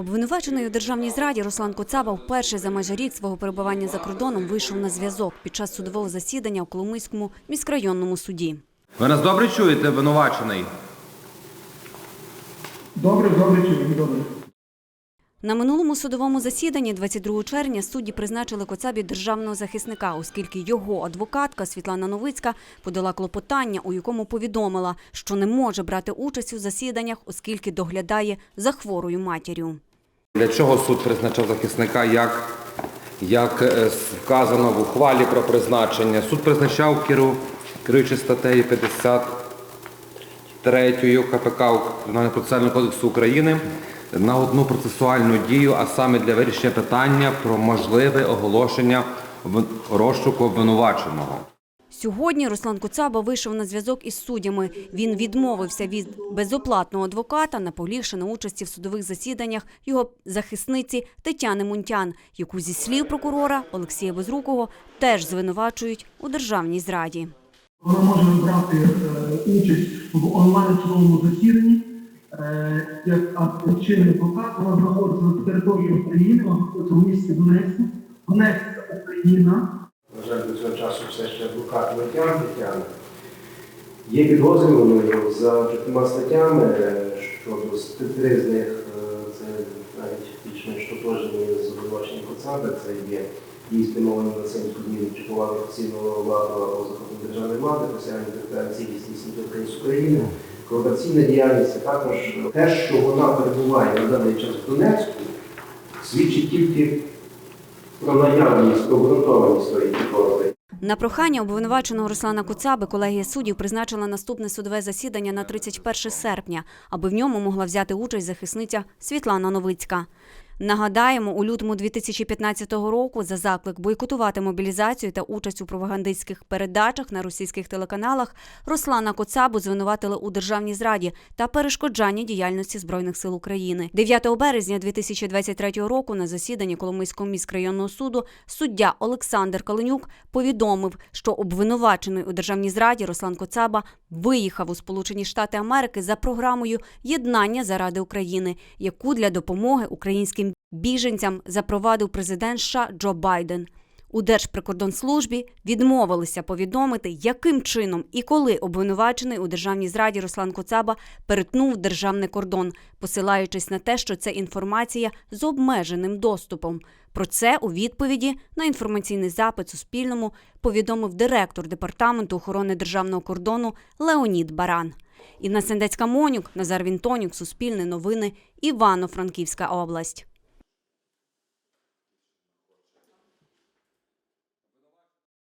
Обвинувачений у державній зраді Руслан Коцаба вперше за майже рік свого перебування за кордоном вийшов на зв'язок під час судового засідання у Коломийському міськрайонному суді. Ви нас добре чуєте, обвинувачений? Добре, добре, чую, добре. На минулому судовому засіданні 22 червня судді призначили Коцабі державного захисника, оскільки його адвокатка Світлана Новицька подала клопотання, у якому повідомила, що не може брати участь у засіданнях, оскільки доглядає за хворою матір'ю. Для чого суд призначав захисника, як, як е, вказано в ухвалі про призначення? Суд призначав керу, керуючи статтею 53 КПК Кримінального процесуального кодексу України на одну процесуальну дію, а саме для вирішення питання про можливе оголошення розшуку обвинуваченого. Сьогодні Руслан Куцаба вийшов на зв'язок із суддями. Він відмовився від безоплатного адвоката, наполігши на участі в судових засіданнях його захисниці Тетяни Мунтян, яку зі слів прокурора Олексія Безрукого теж звинувачують у державній зраді. Вона може брати е, участь в онлайн-судовому засіданні. Е, як чинний адвокат, вона знаходиться на території України, в місті Донецьку. Донецьк це Україна. Жаль, до цього часу все ще адвокат Летян Тетяна. Є підозрюваною за чотирма статтями, е, щодо три з них е, це навіть більш-менш тотожні з обвинуваченням Коцаби, це є дії спрямовані на цим зміни чи поваги офіційного владу або захоплення державної влади, посягання цілісності української України, колабораційна діяльність, а також те, що вона перебуває на даний час в Донецьку, свідчить тільки про наявність, обґрунтованість своєї підозри. На прохання обвинуваченого Руслана Куцаби колегія суддів призначила наступне судове засідання на 31 серпня, аби в ньому могла взяти участь захисниця Світлана Новицька. Нагадаємо, у лютому 2015 року за заклик бойкотувати мобілізацію та участь у пропагандистських передачах на російських телеканалах Руслана Коцабу звинуватили у державній зраді та перешкоджанні діяльності збройних сил України. 9 березня 2023 року на засіданні Коломийського міськрайонного суду суддя Олександр Каленюк повідомив, що обвинувачений у державній зраді Руслан Коцаба виїхав у Сполучені Штати Америки за програмою Єднання заради України, яку для допомоги українським біженцям запровадив президент США Джо Байден. У Держприкордонслужбі відмовилися повідомити, яким чином і коли обвинувачений у державній зраді Руслан Коцаба перетнув державний кордон, посилаючись на те, що це інформація з обмеженим доступом. Про це у відповіді на інформаційний запит Суспільному повідомив директор департаменту охорони державного кордону Леонід Баран. Інна Сендецька Монюк, Назар Вінтонюк, Суспільне новини, Івано-Франківська область.